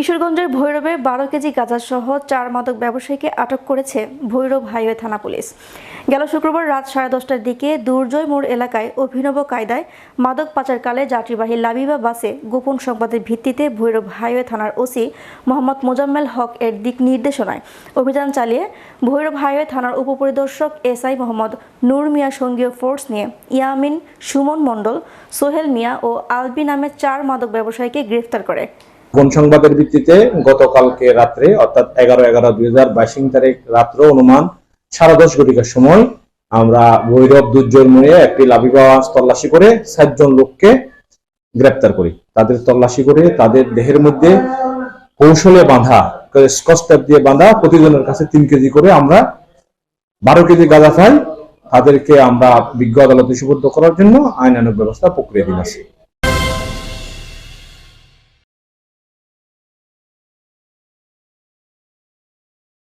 কিশোরগঞ্জের ভৈরবে বারো কেজি গাঁজা সহ চার মাদক ব্যবসায়ীকে আটক করেছে ভৈরব হাইওয়ে থানা পুলিশ। গেল শুক্রবার রাত সাড়ে দশটার দিকে দুর্জয় মোড় এলাকায় অভিনব কায়দায় মাদক পাচারকালে যাত্রীবাহী লাবিবা বাসে গোপন সংবাদের ভিত্তিতে ভৈরব হাইওয়ে থানার ওসি মোহাম্মদ মোজাম্মেল হক এর দিক নির্দেশনায় অভিযান চালিয়ে ভৈরব হাইওয়ে থানার উপপরিদর্শক এসআই মোহাম্মদ নূর মিয়া সঙ্গীয় ফোর্স নিয়ে ইয়ামিন সুমন মণ্ডল, সোহেল মিয়া ও আলবি নামে চার মাদক ব্যবসায়ীকে গ্রেফতার করে। গোপন সংবাদের ভিত্তিতে গতকালকে রাত্রে, অর্থাৎ এগারো এগারো দুই হাজার বাইশ তারিখ রাত্র অনুমান সাড়ে দশ ঘটিকার সময়, আমরা ভৈরব দুর্যোগ মোড়ে একটি লাভিবা তল্লাশি করে সাতজন লোককে গ্রেপ্তার করি। তাদের তল্লাশি করে তাদের দেহের মধ্যে কৌশলে বাঁধা স্কচ টেপ দিয়ে বাঁধা প্রতিজনের কাছে তিন কেজি করে আমরা বারো কেজি গাঁজা পাই তাদেরকে আমরা বিজ্ঞ আদালতে সুপর্দ করার জন্য আইন আইনানুগ ব্যবস্থা প্রক্রিয়া দিন